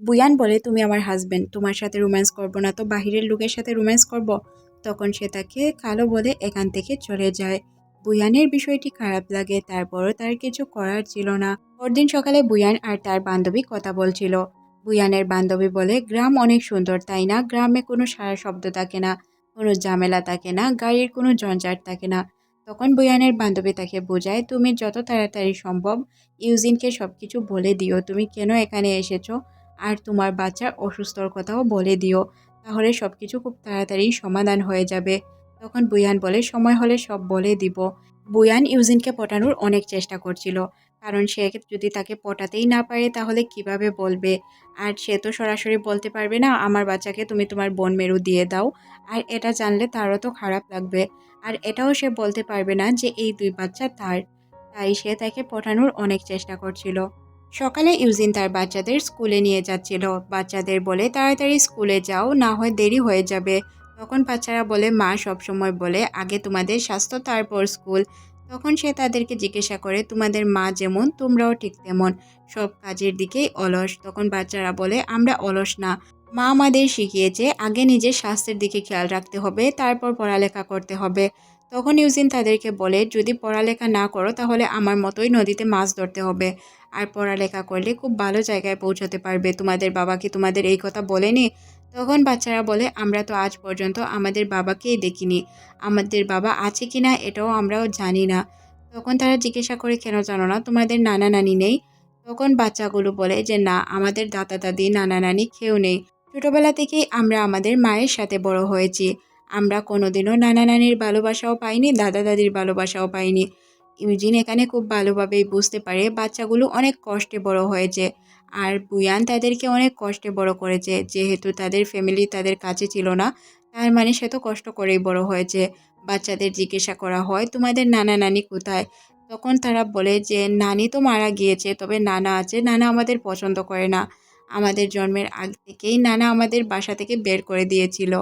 Buoyant বলে, তুমি আমার হাজব্যান্ড তোমার সাথে রোম্যান্স করব না তো বাহিরের লোকের সাথে রোম্যান্স করব। তখন সে তাকে কালো বলে এখান থেকে চলে যায়। বুয়ানের বিষয়টি খারাপ লাগে, তারপরও তার কিছু করার ছিল না। পরদিন সকালে বুয়ান আর তার বান্ধবী কথা বলছিল। বুয়ানের বান্ধবী বলে, গ্রাম অনেক সুন্দর, তাই না? গ্রামে কোনো সারা শব্দ থাকে না, কোনো ঝামেলা থাকে না, গাড়ির কোনো জঞ্জাট থাকে না। তখন বুয়ানের বান্ধবী তাকে বোঝায়, তুমি যত তাড়াতাড়ি সম্ভব ইউজিনকে সব কিছু বলে দিও। তুমি কেন এখানে এসেছ? আর তোমার বাচ্চার অসুস্থর কথাও বলে দিও। তাহলে সব কিছু খুব তাড়াতাড়ি সমাধান হয়ে যাবে। তখন বুয়ান বলে, সময় হলে সব বলে দিব। বুয়ান ইউজিনকে পটানোর অনেক চেষ্টা করছিল। কারণ সে যদি তাকে পটাতেই না পারে, তাহলে কীভাবে বলবে? আর সে তো সরাসরি বলতে পারবে না, আমার বাচ্চাকে তুমি তোমার বোন মেরু দিয়ে দাও। আর এটা জানলে তারও তো খারাপ লাগবে। আর এটাও সে বলতে পারবে না যে, এই দুই বাচ্চা তার। তাই সে তাকে পটানোর অনেক চেষ্টা করছিল। সকালে ইউজিন তার বাচ্চাদের স্কুলে নিয়ে যাচ্ছিল। বাচ্চাদের বলে, তাড়াতাড়ি স্কুলে যাও, না হয় দেরি হয়ে যাবে। তখন বাচ্চারা বলে, মা সবসময় বলে, আগে তোমাদের স্বাস্থ্য, তারপর স্কুল। তখন সে তাদেরকে জিজ্ঞাসা করে, তোমাদের মা যেমন, তোমরাও ঠিক তেমন। সব কাজের দিকেই অলস। তখন বাচ্চারা বলে, আমরা অলস না। মা আমাদের শিখিয়েছে, আগে নিজের স্বাস্থ্যের দিকে খেয়াল রাখতে হবে, তারপর পড়ালেখা করতে হবে। তখন ইউজিন তাদেরকে বলে, যদি পড়ালেখা না করো, তাহলে আমার মতোই নদীতে মাছ ধরতে হবে। আর পড়ালেখা করলে খুব ভালো জায়গায় পৌঁছাতে পারবে। তোমাদের বাবা কি তোমাদের এই কথা বলেনি? তখন বাচ্চারা বলে, আমরা তো আজ পর্যন্ত আমাদের বাবাকেই দেখিনি। আমাদের বাবা আছে কি না এটাও আমরাও জানি না। তখন তারা জিজ্ঞাসা করে, কেন জানো না, তোমাদের নানা নানি নেই? তখন বাচ্চাগুলো বলে যে, না, আমাদের দাদা দাদি, নানা নানি কেউ নেই। ছোটোবেলা থেকেই আমরা আমাদের মায়ের সাথে বড় হয়েছি। আমরা কোনোদিনও নানা নানির ভালোবাসাও পাইনি, দাদা দাদির ভালোবাসাও পাইনি। ইউজিন এখানে খুব ভালোভাবেই বুঝতে পারে। বাচ্চাগুলো অনেক কষ্টে বড় হয়েছে আর বুয়ান তাদেরকে অনেক কষ্টে বড় করেছে, যেহেতু তাদের ফ্যামিলি তাদের কাছে ছিল না। তার মানে সে তো কষ্ট করেই বড় হয়েছে বাচ্চাদের জিজ্ঞাসা করা হয়, তোমাদের নানা নানি কোথায়? তখন তারা বলে যে, নানি তো মারা গিয়েছে, তবে নানা আছে। নানা আমাদের পছন্দ করে না। আমাদের জন্মের আগ থেকেই নানা আমাদের বাসা থেকে বের করে দিয়েছিল।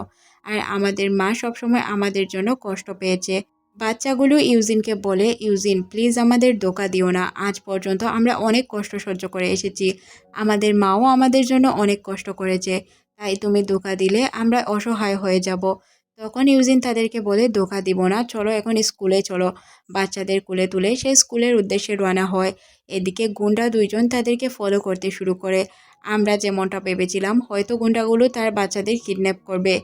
আর আমাদের মা সবসময় আমাদের জন্য কষ্ট পেয়েছে। বাচ্চাগুলো ইউজিনকে বলে, ইউজিন, প্লিজ আমাদের ধোকা দিও না। আজ পর্যন্ত আমরা অনেক কষ্ট সহ্য করে এসেছি। আমাদের মাও আমাদের জন্য অনেক কষ্ট করেছে। তাই তুমি ধোকা দিলে আমরা অসহায় হয়ে যাব। তখন ইউজিন তাদেরকে বলে, ধোকা দিব না। চলো এখন স্কুলে চলো। বাচ্চাদের কুলে তুলে সে স্কুলের উদ্দেশ্যে রওনা হয়। এদিকে গুন্ডা দুইজন তাদেরকে ফলো করতে শুরু করে। আমরা যেমনটা ভেবেছিলাম, হয়তো গুন্ডাগুলো তার বাচ্চাদের কিডন্যাপ করবে।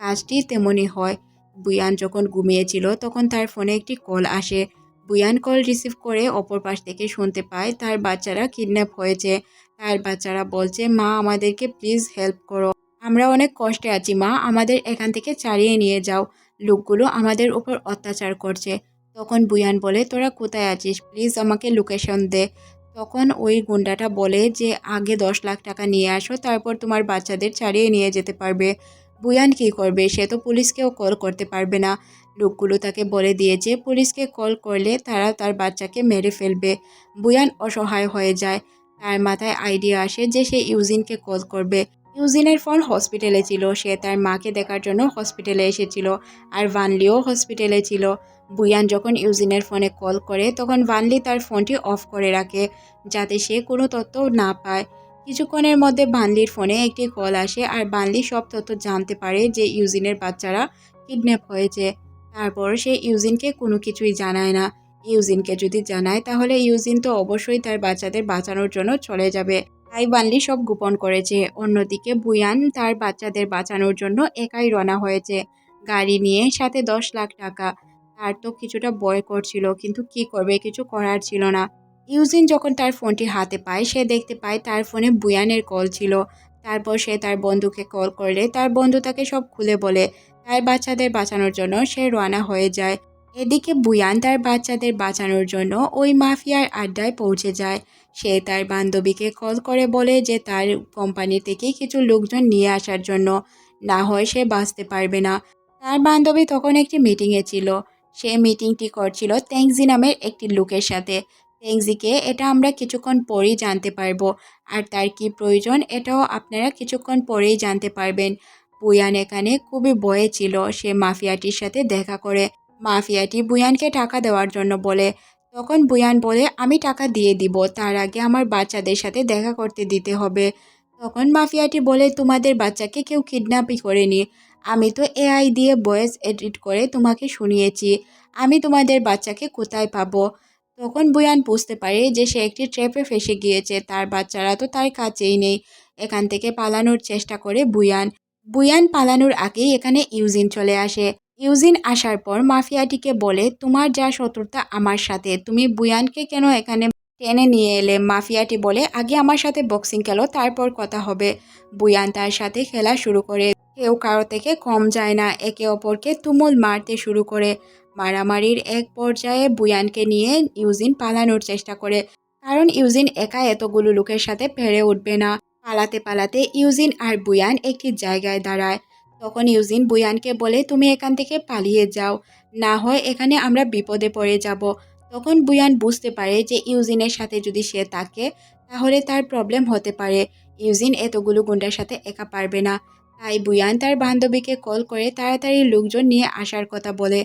কাজটি তেমনই হয়। বুয়ান যখন ঘুমিয়েছিল, তখন তার ফোনে একটি কল আসে। বুয়ান কল রিসিভ করে অপর পাশ থেকে শুনতে পায়, তার বাচ্চারা কিডন্যাপ হয়েছে। তার বাচ্চারা বলছে, মা, আমাদেরকে প্লিজ হেল্প করো। আমরা অনেক কষ্টে আছি, মা, আমাদের এখান থেকে চালিয়ে নিয়ে যাও। লোকগুলো আমাদের উপর অত্যাচার করছে। তখন বুয়ান বলে, তোরা কোথায় আছিস? প্লিজ আমাকে লোকেশন দে। তখন ওই গুন্ডাটা বলে যে, আগে দশ লাখ টাকা নিয়ে আসো, তারপর তোমার বাচ্চাদের ছাড়িয়ে নিয়ে যেতে পারবে। বুয়ান কী করবে, সে তো পুলিশকেও কল করতে পারবে না। লোকগুলো তাকে বলে দিয়েছে, পুলিশকে কল করলে তারা তার বাচ্চাকে মেরে ফেলবে। বুয়ান অসহায় হয়ে যায়। তার মাথায় আইডিয়া আসে যে সে ইউজিনকে কল করবে। ইউজিনের ফোন হসপিটালে ছিল, সে তার মাকে দেখার জন্য হসপিটালে এসেছিল আর ভানলিও হসপিটালে ছিল। বুয়ান যখন ইউজিনের ফোনে কল করে, তখন ভানলি তার ফোনটি অফ করে রাখে, যাতে সে কোনো তথ্য না পায়। কিছুক্ষণের মধ্যে বানলির ফোনে একটি কল আসে আর বানলি সব তথ্য জানতে পারে যে ইউজিনের বাচ্চারা কিডন্যাপ হয়েছে। তারপর সে ইউজিনকে কোনো কিছুই জানায় না। ইউজিনকে যদি জানায়, তাহলে ইউজিন তো অবশ্যই তার বাচ্চাদের বাঁচানোর জন্য চলে যাবে। তাই বানলি সব গোপন করেছে। অন্যদিকে বুয়ান তার বাচ্চাদের বাঁচানোর জন্য একাই রওনা হয়েছে। গাড়ি নিয়ে সাথে দশ লাখ টাকা। তার তো কিছুটা ভয় করছিল কিন্তু কি করবে, কিছু করার ছিল না। ইউজিন যখন তার ফোনটি হাতে পায়, সে দেখতে পায় তার ফোনে বুয়ানের কল ছিল। তারপর সে তার বন্ধুকে কল করলে তার বন্ধু তাকে সব খুলে বলে, তার বাচ্চাদের বাঁচানোর জন্য সে রওনা হয়ে যায়। এদিকে বুয়ান তার বাচ্চাদের বাঁচানোর জন্য ওই মাফিয়ার আড্ডায় পৌঁছে যায়। সে তার বান্ধবীকে কল করে বলে যে তার কোম্পানি থেকে কিছু লোকজন নিয়ে আসার জন্য। না হয় সে বাঁচতে পারবে না। তার বান্ধবী তখন একটি মিটিংয়ে ছিল। সে মিটিংটি করছিল ট্যাংজি নামের একটি লোকের সাথে। টেংজিকে এটা আমরা কিছুক্ষণ পরেই জানতে পারব। আর তার কি প্রয়োজন এটাও আপনারা কিছুক্ষণ পরেই জানতে পারবেন। বুয়ান এখানে খুবই ভয়ে ছিল, সে মাফিয়াটির সাথে দেখা করে। মাফিয়াটি বুয়ানকে টাকা দেওয়ার জন্য বলে, তখন বুয়ান বলে, আমি টাকা দিয়ে দিব, তার আগে আমার বাচ্চাদের সাথে দেখা করতে দিতে হবে। তখন মাফিয়াটি বলে, তোমাদের বাচ্চাকে কেউ কিডন্যাপই করেনি। আমি তো এআই দিয়ে ভয়েস এডিট করে তোমাকে শুনিয়েছি। আমি তোমাদের বাচ্চাকে কোথায় পাবো? তখন বুয়ান বুঝতে পারে যে সে একটি ট্র্যাপে ফেসে গিয়েছে, তার বাচ্চারা তো তার কাছেই নেই। এখান থেকে পালানোর চেষ্টা করে বুয়ান। বুয়ান পালানোর আগেই এখানে ইউজিন চলে আসে। ইউজিন আসার পর মাফিয়াটিকে বলে, তোমার যা শত্রুতা আমার সাথে, তুমি বুয়ানকে কেন এখানে টেনে নিয়ে এলে? মাফিয়াটি বলে, আগে আমার সাথে বক্সিং খেলো, তারপর কথা হবে। বুয়ান তার সাথে খেলা শুরু করে। কেউ কারও থেকে কম যায় না, একে অপরকে তুমুল মারতে শুরু করে। মারামারির এক পর্যায়ে বুয়ানকে নিয়ে ইউজিন পালানোর চেষ্টা করে। কারণ ইউজিন একা এতগুলো লোকের সাথে পেরে উঠবে না। পালাতে পালাতে ইউজিন আর বুয়ান একটি জায়গায় দাঁড়ায়। তখন ইউজিন বুয়ানকে বলে, তুমি এখান থেকে পালিয়ে যাও। না হয় এখানে আমরা বিপদে পড়ে যাব। তখন বুয়ান বুঝতে পারে যে ইউজিনের সাথে যদি সে থাকে, তাহলে তার প্রবলেম হতে পারে। ইউজিন এতগুলো গুন্ডার সাথে একা পারবে না। তাই বুয়ান তার বান্ধবীকে কল করে তাড়াতাড়ি লোকজন নিয়ে আসার কথা বলে।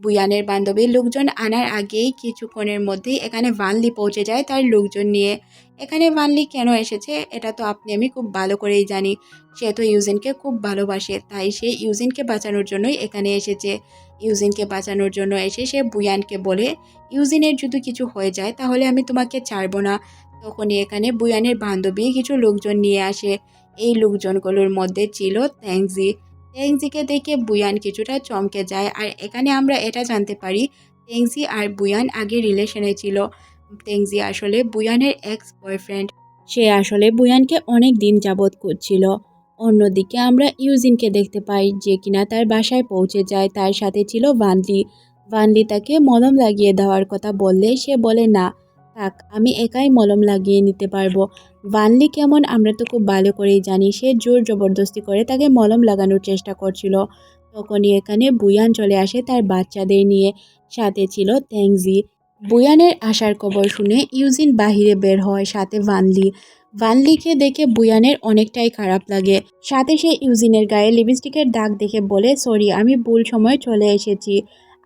বুয়ানের বান্ধবীর লোকজন আনার আগেই কিছুক্ষণের মধ্যেই এখানে ভানলি পৌঁছে যায় তার লোকজন নিয়ে। এখানে ভানলি কেন এসেছে? এটা তো আপনি, আমি খুব ভালো করেই জানি। সে তো ইউজিনকে খুব ভালোবাসে, তাই সে ইউজিনকে বাঁচানোর জন্যই এখানে এসেছে। ইউজিনকে বাঁচানোর জন্য এসে সে বুয়ানকে বলে, ইউজিনের যদি কিছু হয়ে যায়, তাহলে আমি তোমাকে ছাড়বো না। তখনই এখানে বুয়ানের বান্ধবী কিছু লোকজন নিয়ে আসে। এই লোকজনগুলোর মধ্যে ছিল ট্যাংজি ট্যাংজিকে দেখে বুয়ান কিছুটা চমকে যায়। আর এখানে আমরা এটা জানতে পারি ট্যাংজি আর বুয়ান আগে রিলেশনে ছিল। ট্যাংজি আসলে বুয়ানের এক্স বয়ফ্রেন্ড সে আসলে বুয়ানকে অনেক দিন যাবৎ করছিল অন্যদিকে আমরা ইউজিনকে দেখতে পাই, যে কিনা তার বাসায় পৌঁছে যায়। তার সাথে ছিল ভানলি ভানলি তাকে মলম লাগিয়ে দেওয়ার কথা বললে সে বলে, না থাক, আমি একাই মলম লাগিয়ে নিতে পারব। ভানলি কেমন আমরা তো খুব ভালো করেই জানি, সে জোর জবরদস্তি করে তাকে মলম লাগানোর চেষ্টা করছিল। তখনই এখানে বুয়ান চলে আসে তার বাচ্চাদের নিয়ে। সাথে ছিল ট্যাংজি বুয়ানের আসার খবর শুনে ইউজিন বাহিরে বের হয় সাথে ভানলি। ভানলিকে দেখে বুয়ানের অনেকটাই খারাপ লাগে। সাথে সে ইউজিনের গায়ে লিপস্টিকের দাগ দেখে বলে, সরি, আমি ভুল সময় চলে এসেছি।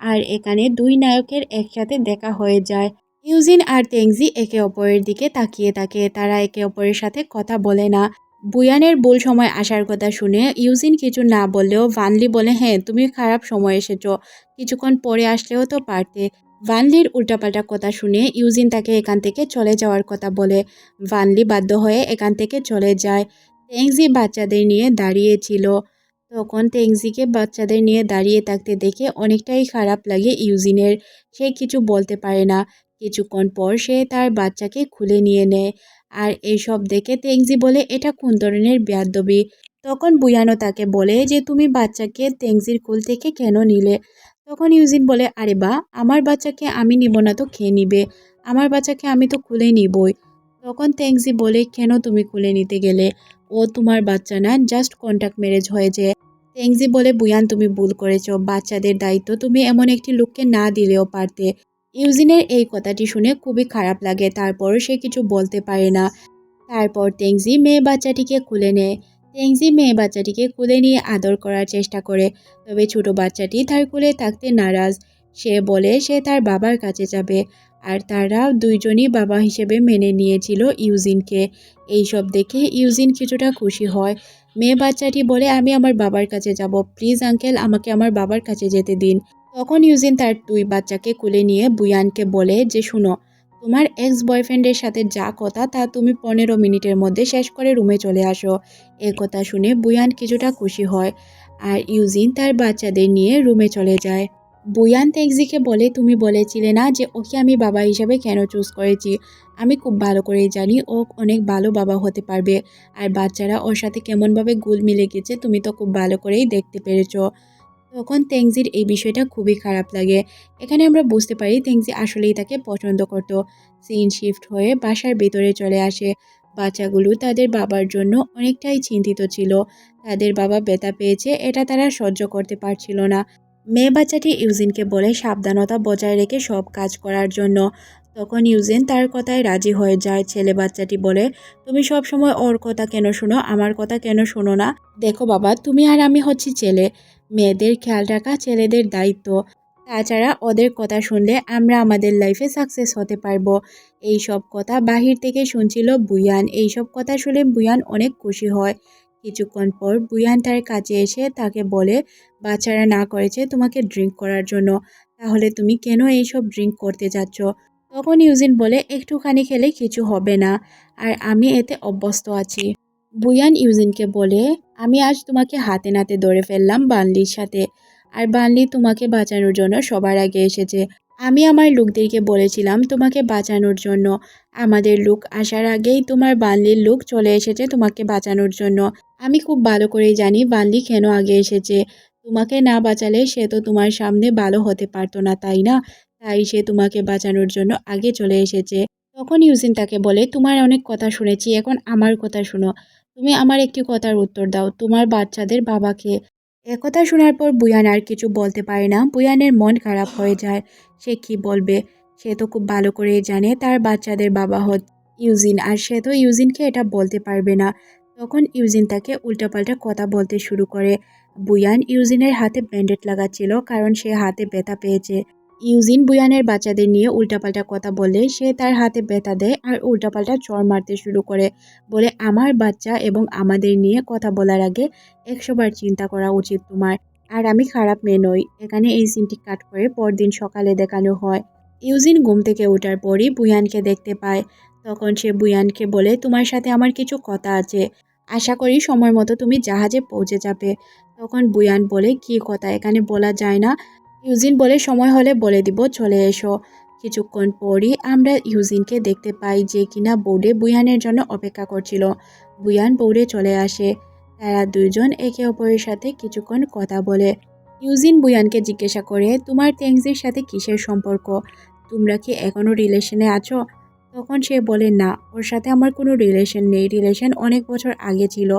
আর এখানে দুই নায়কের একসাথে দেখা হয়ে যায়। ইউজিন আর তেংজি একে অপরের দিকে তাকিয়ে থাকে। তারা একে অপরের সাথে কথা বলে না। বুয়ানের ভুল সময় আসার কথা শুনে ইউজিন কিছু না বললেও ভানলি বলে হ্যাঁ তুমি খারাপ সময় এসেছ। কিছুক্ষণ পরে আসলেও তো পারতে। ভানলির উল্টাপাল্টা কথা শুনে ইউজিন তাকে এখান থেকে চলে যাওয়ার কথা বলে। ভানলি বাধ্য হয়ে এখান থেকে চলে যায়। তেংজি বাচ্চাদের নিয়ে দাঁড়িয়েছিল তখন তেংজিকে বাচ্চাদের নিয়ে দাঁড়িয়ে থাকতে দেখে অনেকটাই খারাপ লাগে ইউজিনের। সে কিছু বলতে পারে না। কিছুক্ষণ পর সে তার বাচ্চাকে খুলে নিয়ে নেয়। আর এইসব দেখে তেংজি বলে, এটা কোন ধরনের ব্যাদবি? তখন বুয়ানো তাকে বলে যে, তুমি বাচ্চাকে তেংজির কুল থেকে কেন নিলে? তখন ইউজিন বলে, আরে বা, আমার বাচ্চাকে আমি নিব না তো খেয়ে নিবে? আমার বাচ্চাকে আমি তো খুলে নিবই। তখন তেংজি বলে, কেন তুমি খুলে নিতে গেলে? ও তোমার বাচ্চা না জাস্ট কন্ট্যাক্ট ম্যারেজ হয়েছে তেংজি বলে, বুয়ান, তুমি ভুল করেছ। বাচ্চাদের দায়িত্ব তুমি এমন একটি লোককে না দিলেও পারতে। ইউজিনের এই কথাটি শুনে খুবই খারাপ লাগে। তারপরও সে কিছু বলতে পারে না। তারপর তেংজি মেয়ে বাচ্চাটিকে খুলে নেয়। তেংজি মেয়ে বাচ্চাটিকে কুলে নিয়ে আদর করার চেষ্টা করে। তবে ছোট বাচ্চাটি তার কুলে থাকতে নারাজ। সে বলে, সে তার বাবার কাছে যাবে। আর তারা দুইজনই বাবা হিসেবে মেনে নিয়েছিল ইউজিনকে। এইসব দেখে ইউজিন কিছুটা খুশি হয়। মেয়ে বাচ্চাটি বলে, আমি আমার বাবার কাছে যাব। প্লিজ আঙ্কেল, আমাকে আমার বাবার কাছে যেতে দিন। তখন ইউজিন তার দুই বাচ্চাকে কুলে নিয়ে বুয়ানকে বলে যে, শুনো, তোমার এক্স বয়ফ্রেন্ডের সাথে যা কথা তা তুমি পনেরো মিনিটের মধ্যে শেষ করে রুমে চলে আসো। এ কথা শুনে বুয়ান কিছুটা খুশি হয় আর ইউজিন তার বাচ্চাদের নিয়ে রুমে চলে যায়। বুয়ান তেক্সিকে বলে, তুমি বলেছিলে না যে ওকে আমি বাবা হিসাবে কেন চুজ করেছি? আমি খুব ভালো করেই জানি ও অনেক ভালো বাবা হতে পারবে। আর বাচ্চারা ওর সাথে কেমনভাবে গুল মিলে গেছে, তুমি তো খুব ভালো করেই দেখতে পেরেছ। তখন তেংজির এই বিষয়টা খুবই খারাপ লাগে। এখানে আমরা বুঝতে পারি তেংজি আসলেই তাকে পছন্দ করত। সিন শিফট হয়ে বাসার ভেতরে চলে আসে। বাচ্চাগুলো তাদের বাবার জন্য অনেকটাই চিন্তিত ছিল। তাদের বাবা ব্যথা পেয়েছে, এটা তারা সহ্য করতে পারছিল না। মেয়ে বাচ্চাটি ইউজিনকে বলে সাবধানতা বজায় রেখে সব কাজ করার জন্য। তখন ইউজেন তার কথায় রাজি হয়ে যায়, ছেলে বাচ্চাটি বলে, তুমি সব সময় ওর কথা কেন শোনো? আমার কথা কেন শোনো না? দেখো বাবা, তুমি আর আমি হচ্ছি ছেলে। মেয়েদের খেয়াল রাখা ছেলেদের দায়িত্ব। তাছাড়া ওদের কথা শুনলে আমরা আমাদের লাইফে সাকসেস হতে পারব। এই সব কথা বাহির থেকে শুনছিল বুয়ান এই সব কথা শুনে বুয়ান অনেক খুশি হয়। কিছুক্ষণ পর বুয়ান তার কাছে এসে তাকে বলে, বাচ্চারা না করেছে তোমাকে ড্রিঙ্ক করার জন্য। তাহলে তুমি কেন এইসব ড্রিঙ্ক করতে যাচ্ছ? তখন ইউজিন বলে, একটুখানি খেলে কিছু হবে না। আর আমি এতে অভ্যস্ত আছি। বুয়ান ইউজিনকে বলে, আমি আজ তোমাকে হাতে নাতে ধরে ফেললাম বানলির সাথে। আর বানলি তোমাকে বাঁচানোর জন্য সবার আগে এসেছে। আমি আমার লোকদেরকে বলেছিলাম তোমাকে বাঁচানোর জন্য। আমাদের লোক আসার আগেই তোমার বানলির লোক চলে এসেছে তোমাকে বাঁচানোর জন্য। আমি খুব ভালো করেই জানি বানলি কেন আগে এসেছে। তোমাকে না বাঁচালে সে তো তোমার সামনে ভালো হতে পারতো না, তাই না? তাই সে তোমাকে বাঁচানোর জন্য আগে চলে এসেছে। তখন ইউজিন তাকে বলে, তোমার অনেক কথা শুনেছি, এখন আমার কথা শোনো। তুমি আমার একটি কথার উত্তর দাও, তোমার বাচ্চাদের বাবাকে। একথা শোনার পর বুয়ান আর কিছু বলতে পারে না। বুয়ানের মন খারাপ হয়ে যায়। সে কি বলবে? সে তো খুব ভালো করেই জানে, তার বাচ্চাদের বাবা হত ইউজিন, আর সে তো ইউজিনকে এটা বলতে পারবে না। তখন ইউজিন তাকে উল্টাপাল্টা কথা বলতে শুরু করে। বুয়ান ইউজিনের হাতে ব্যান্ডেড লাগাচ্ছিল, কারণ সে হাতে ব্যথা পেয়েছে। ইউজিন বুয়ানের বাচ্চাদের নিয়ে উল্টাপাল্টা কথা বলে, সে তার হাতে ব্যথা দেয় আর উল্টাপাল্টা চর মারতে শুরু করে বলে, আমার বাচ্চা এবং আমাদের নিয়ে কথা বলার আগে একশোবার চিন্তা করা উচিত তোমার, আর আমি খারাপ মেয়ে নই। এখানে এই সিনটি কাট করে পরদিন সকালে দেখানো হয়। ইউজিন ঘুম থেকে ওঠার পরই বুয়ানকে দেখতে পায়। তখন সে বুয়ানকে বলে, তোমার সাথে আমার কিছু কথা আছে। আশা করি সময় মতো তুমি জাহাজে পৌঁছে যাবে। তখন বুয়ান বলে, কি কথা? এখানে বলা যায় না। ইউজিন বলে, সময় হলে বলে দিব, চলে এসো। কিছুক্ষণ পরই আমরা ইউজিনকে দেখতে পাই যে কিনা বোর্ডে বুয়ানের জন্য অপেক্ষা করছিল। বুয়ান বোর্ডে চলে আসে। তারা দুজন একে অপরের সাথে কিছুক্ষণ কথা বলে। ইউজিন বুয়ানকে জিজ্ঞাসা করে, তোমার ট্যাংসির সাথে কিসের সম্পর্ক? তোমরা কি এখনও রিলেশনে আছো? তখন সে বলে, না, ওর সাথে আমার কোনো রিলেশন নেই। রিলেশন অনেক বছর আগে ছিল,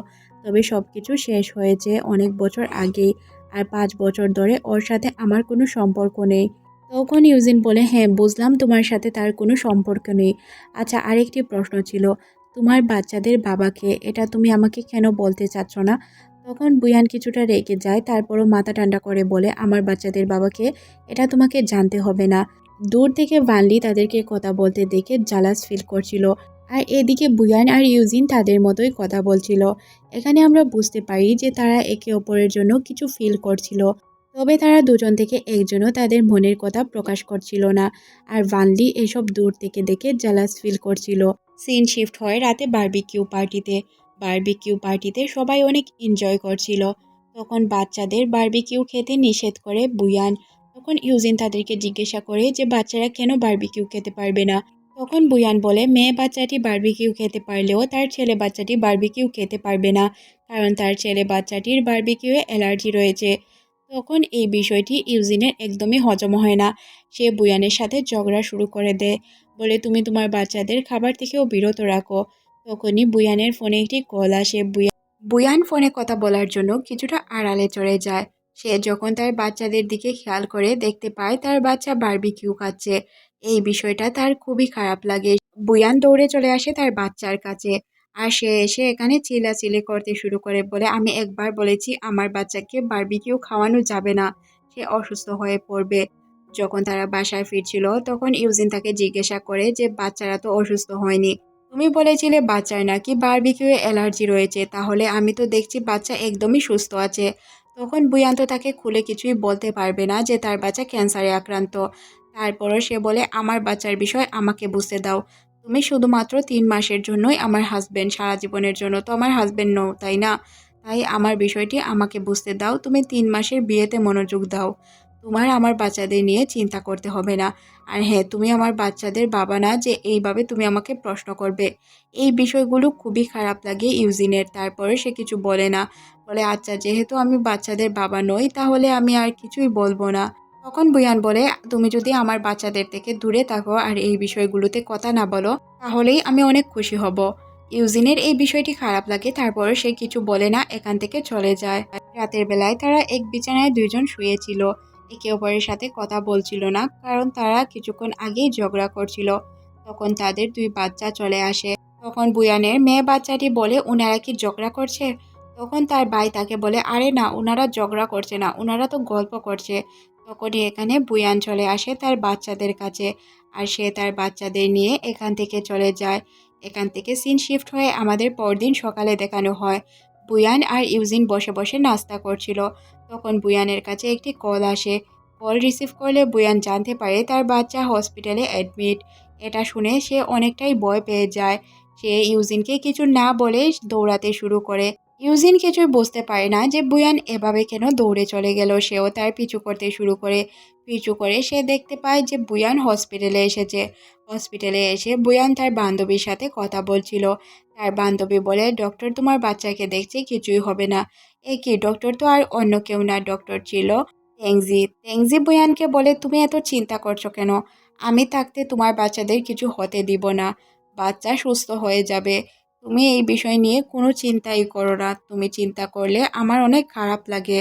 তবে সব কিছু শেষ হয়েছে অনেক বছর আগেই। আর পাঁচ বছর ধরে ওর সাথে আমার কোনো সম্পর্ক নেই। তখন ইউজিন বলে হ্যাঁ বুঝলাম তোমার সাথে তার কোনো সম্পর্ক নেই। আচ্ছা আরেকটি প্রশ্ন ছিল, তোমার বাচ্চাদের বাবাকে এটা তুমি আমাকে কেন বলতে চাচ্ছ না? তখন বুয়ান কিছুটা রেগে যায়, তারপরও মাথা ঠান্ডা করে বলে, আমার বাচ্চাদের বাবাকে এটা তোমাকে জানতে হবে না। দূর থেকে ভানলি তাদেরকে কথা বলতে দেখে জালাস ফিল করছিল। আর এদিকে বুয়ান আর ইউজিন তাদের মতোই কথা বলছিল। এখানে আমরা বুঝতে পারি যে তারা একে অপরের জন্য কিছু ফিল করছিল, তবে তারা দুজন থেকে একজনও তাদের মনের কথা প্রকাশ করছিল না। আর ভানলি এসব দূর থেকে দেখে জালাস ফিল করছিল। সিন শিফট হয় রাতে বার্বিকিউ পার্টিতে বার্বিকিউ পার্টিতে সবাই অনেক এনজয় করছিল। তখন বাচ্চাদের বার্বিকিউ খেতে নিষেধ করে বুয়ান। তখন ইউজিন তাদেরকে জিজ্ঞাসা করে যে বাচ্চারা কেন বার্বিকিউ খেতে পারবে না? তখন বুয়ান বলে, মেয়ে বাচ্চাটি বার্বিকিউ খেতে পারলেও তার ছেলে বাচ্চাটি বার্বিকিউ খেতে পারবে না, কারণ তার ছেলে বাচ্চাটির বার্বিকিউয়ে অ্যালার্জি রয়েছে। তখন এই বিষয়টি ইউজিনের একদমই হজম হয় না। সে বুয়ানের সাথে ঝগড়া শুরু করে দেয়, বলে, তুমি তোমার বাচ্চাদের খাবার থেকেও বিরত রাখো। তখনই বুয়ানের ফোনে একটি কল আসে। বুয়া বুয়ান ফোনে কথা বলার জন্য কিছুটা আড়ালে চড়ে যায়। সে যখন তার বাচ্চাদের দিকে খেয়াল করে দেখতে পায়, তার বাচ্চা বারবিকিউ খাচ্ছে। এই বিষয়টা তার খুবই খারাপ লাগে। বুয়ান দৌড়ে চলে আসে তার বাচ্চার কাছে। আর সে এসে এখানে চিলাচিলি করতে শুরু করে বলে, আমি একবার বলেছি আমার বাচ্চাকে বারবিকিউ খাওয়ানো যাবে না। সে অসুস্থ হয়ে পড়বে। যখন তারা বাসায় ফিরছিল, তখন ইউজিন তাকে জিজ্ঞাসা করে যে, বাচ্চারা তো অসুস্থ হয়নি। তুমি বলেছিলে বাচ্চার নাকি বারবিকিউ অ্যালার্জি রয়েছে, তাহলে আমি তো দেখছি বাচ্চা একদমই সুস্থ আছে। তখন বুয়ান্ত তাকে খুলে কিছুই বলতে পারবে না যে, তার বাচ্চা ক্যান্সারে আক্রান্ত। তারপরও সে বলে, আমার বাচ্চার বিষয় আমাকে বুঝতে দাও। তুমি শুধুমাত্র তিন মাসের জন্যই আমার হাজব্যান্ড সারা জীবনের জন্য তো আমার হাজব্যান্ড নও, তাই না? তাই আমার বিষয়টি আমাকে বুঝতে দাও। তুমি তিন মাসের বিয়েতে মনোযোগ দাও। তোমার আমার বাচ্চাদের নিয়ে চিন্তা করতে হবে না। আর হ্যাঁ তুমি আমার বাচ্চাদের বাবা না যে এইভাবে তুমি আমাকে প্রশ্ন করবে। এই বিষয়গুলো খুবই খারাপ লাগে ইউজিনের। তারপরে সে কিছু বলে না। বলে আচ্ছা যেহেতু আমি বাচ্চাদের বাবা নই, তাহলে আমি আর কিছুই বলব না। তখন বুয়ান বলে, তুমি যদি আমার বাচ্চাদের থেকে দূরে থাকো আর এই বিষয়গুলোতে কথা না বলো, তাহলেই আমি অনেক খুশি হব। ইউজিনের এই বিষয়টি খারাপ লাগে, তারপর সে কিছু বলে না, এখান থেকে চলে যায়। রাতের বেলায় তারা এক বিছানায় দুইজন শুয়েছিল। একে অপরের সাথে কথা বলছিল না, কারণ তারা কিছুক্ষণ আগেই ঝগড়া করছিল। তখন তাদের দুই বাচ্চা চলে আসে। তখন বুয়ানের মেয়ে বাচ্চাটি বলে, ওনারা কি ঝগড়া করছে? তখন তার ভাই তাকে বলে, আরে না, ওনারা ঝগড়া করছে না, ওনারা তো গল্প করছে। তখনই এখানে বুয়ান চলে আসে, তার বাচ্চাদের কাছে আর সে তার বাচ্চাদের নিয়ে এখান থেকে চলে যায়। এখান থেকে সিন শিফট হয়ে আমাদের পরদিন সকালে দেখানো হয়। বুয়ান আর ইউজিন বসে বসে নাস্তা করছিল। তখন বুয়ানের কাছে একটি কল আসে। কল রিসিভ করলে বুয়ান জানতে পারে তার বাচ্চা হসপিটালে অ্যাডমিট এটা শুনে সে অনেকটাই ভয় পেয়ে যায়। সে ইউজিনকে কিছু না বলে দৌড়াতে শুরু করে। ইউজিন কিছুই বুঝতে পারে না যে বুয়ান এভাবে কেন দৌড়ে চলে গেল, সেও তার পিছু করতে শুরু করে, পিছু করে সে দেখতে পায় যে বুয়ান হসপিটালে এসেছে। হসপিটালে এসে বুয়ান তার বান্ধবীর সাথে কথা বলছিল। তার বান্ধবী বলে, ডক্টর, তোমার বাচ্চাকে দেখছে, কিছুই হবে না। এ কি ডক্টর তো আর অন্য কেউ না, ডক্টর ছিল তেংজি তেংজি বুয়ানকে বলে, তুমি এত চিন্তা করছ কেন? আমি থাকতে তোমার বাচ্চাদের কিছু হতে দিব না। বাচ্চা সুস্থ হয়ে যাবে। তুমি এই বিষয় নিয়ে কোনো চিন্তাই করো না। তুমি চিন্তা করলে আমার অনেক খারাপ লাগে।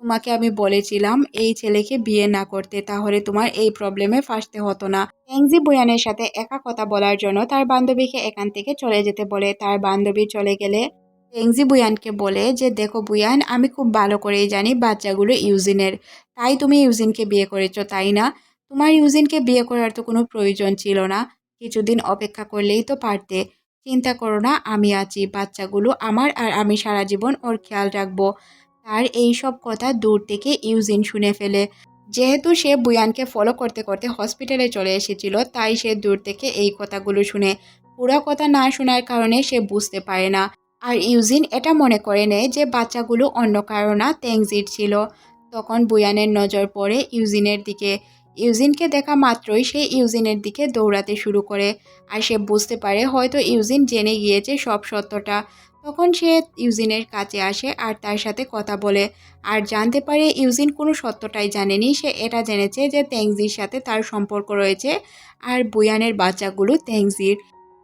তোমাকে আমি বলেছিলাম এই ছেলেকে বিয়ে না করতে, তাহলে তোমার এই প্রবলেমে ফাঁসতে হতো না। ট্যাংজি বুয়ানের সাথে একা কথা বলার জন্য তার বান্ধবীকে এখান থেকে চলে যেতে বলে। তার বান্ধবী চলে গেলে ট্যাংজি বুয়ানকে বলে যে, দেখো বুয়ান, আমি খুব ভালো করেই জানি বাচ্চাগুলো ইউজিনের। তাই তুমি ইউজিনকে বিয়ে করেছ, তাই না? তোমার ইউজিনকে বিয়ে করার তো কোনো প্রয়োজন ছিল না। কিছুদিন অপেক্ষা করলেই তো পারতে। চিন্তা করো না, আমি আছি, বাচ্চাগুলো আমার আর আমি সারা জীবন ওর খেয়াল রাখব। তার এই সব কথা দূর থেকে ইউজিন শুনে ফেলে। যেহেতু সে বুয়ানকে ফলো করতে করতে হসপিটালে চলে এসেছিল, তাই সে দূর থেকে এই কথাগুলো শুনে। পুরো কথা না শোনার কারণে সে বুঝতে পারে না। আর ইউজিন এটা মনে করে নেয় যে বাচ্চাগুলো অন্য কারও না ছিল। তখন বুয়ানের নজর পড়ে ইউজিনের দিকে। ইউজিনকে দেখা মাত্রই সে ইউজিনের দিকে দৌড়াতে শুরু করে আর সে বুঝতে পারে হয়তো ইউজিন জেনে গিয়েছে সব সত্যটা। তখন সে ইউজিনের কাছে আসে আর তার সাথে কথা বলে। আর জানতে পারে ইউজিন কোনো সত্যটাই জানেনি। সে এটা জেনেছে যে তেংজির সাথে তার সম্পর্ক রয়েছে আর বুয়ানের বাচ্চাগুলো তেংজির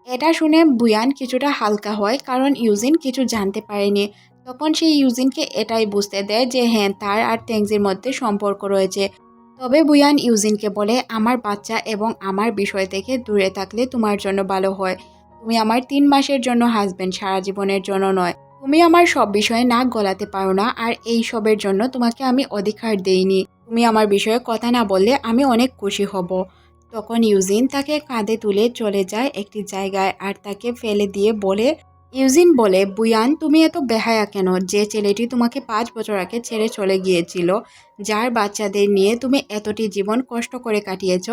এটা শুনে বুয়ান কিছুটা হালকা হয় কারণ ইউজিন কিছু জানতে পারেনি। তখন সে ইউজিনকে এটাই বুঝতে দেয় যে হ্যাঁ তার আর তেংজির মধ্যে সম্পর্ক রয়েছে। তবে বুয়ান ইউজিনকে বলে, আমার বাচ্চা এবং আমার বিষয় থেকে দূরে থাকলে তোমার জন্য ভালো হয়। তুমি আমার তিন মাসের জন্য হাজবেন্ড সারা জীবনের জন্য নয়। তুমি আমার সব বিষয়ে নাক গলাতে পারো না আর এই সবের জন্য তোমাকে আমি অধিকার দেইনি। তুমি আমার বিষয়ে কথা না বললে আমি অনেক খুশি হব। তখন ইউজিন তাকে কাঁধে তুলে চলে যায় একটি জায়গায় আর তাকে ফেলে দিয়ে বলে ইউজিন বলে, বুয়ান, তুমি এত বেহায়া কেন? যে ছেলেটি তোমাকে পাঁচ বছর আগে ছেড়ে চলে গিয়েছিল, যার বাচ্চাদের নিয়ে তুমি এতটি জীবন কষ্ট করে কাটিয়েছ,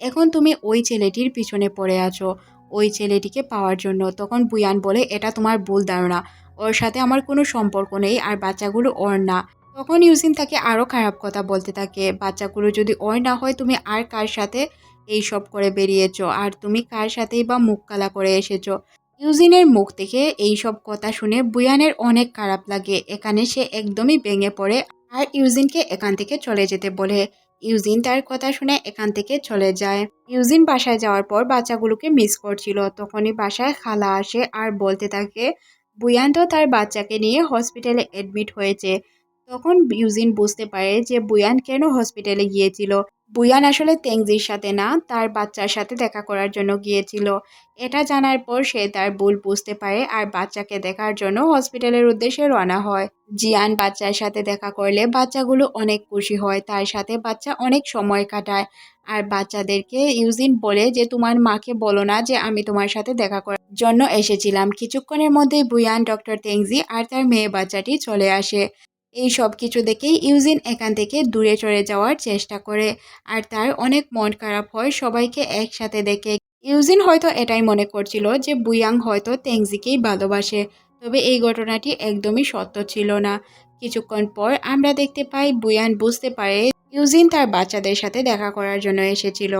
এখন তুমি ওই ছেলেটির পিছনে পড়ে আছো, ওই ছেলেটিকে পাওয়ার জন্য। তখন বুয়ান বলে, এটা তোমার ভুল ধারণা। ওর সাথে আমার কোনো সম্পর্ক নেই, আর বাচ্চাগুলো ওর না। তখন ইউজিন তাকে আরও খারাপ কথা বলতে থাকে, বাচ্চাগুলো যদি ওর না হয়, তুমি আর কার সাথে এই সব করে বেরিয়েছো? আর তুমি কার সাথেই বা মুখ কালা করে এসেছ? ইউজিনের মুখ থেকে এই সব কথা শুনে বুয়ানের অনেক খারাপ লাগে। এখানে সে একদমই ভেঙে পড়ে আর ইউজিনকে এখান থেকে চলে যেতে বলে। ইউজিন তার কথা শুনে এখান থেকে চলে যায়। ইউজিন বাসায় যাওয়ার পর বাচ্চাগুলোকে মিস করছিল। তখনই বাসায় খালা আসে আর বলতে থাকে, বুয়ান তো তার বাচ্চাকে নিয়ে হসপিটালে অ্যাডমিট হয়েছে। তখন ইউজিন বুঝতে পারে যে বুয়ান কেন হসপিটালে গিয়েছিল। বুয়ান আসলে তেংজির সাথে না, তার বাচ্চার সাথে দেখা করার জন্য গিয়েছিল। এটা জানার পর সে তার ভুল বুঝতে পারে আর বাচ্চাকে দেখার জন্য হসপিটালের উদ্দেশ্যে রওনা হয়। জিয়ান বাচ্চার সাথে দেখা করলে বাচ্চাগুলো অনেক খুশি হয়, তার সাথে বাচ্চা অনেক সময় কাটায়। আর বাচ্চাদেরকে ইউজিন বলে যে, তোমার মাকে বলো না যে, আমি তোমার সাথে দেখা করার জন্য এসেছিলাম। কিছুক্ষণের মধ্যেই বুয়ান ডক্টর তেংজি আর তার মেয়ে বাচ্চাটি চলে আসে। এই সব কিছু দেখেই ইউজিন এখান থেকে দূরে চলে যাওয়ার চেষ্টা করে। আর তার অনেক মন খারাপ হয়, সবাইকে একসাথে দেখে। ইউজিন হয়তো এটাই মনে করছিল যে বুয়াং হয়তো তেংজিকেই ভালোবাসে, তবে এই ঘটনাটি একদমই সত্য ছিল না। কিছুক্ষণ পর আমরা দেখতে পাই বুয়ান বুঝতে পারে ইউজিন তার বাচ্চাদের সাথে দেখা করার জন্য এসেছিল।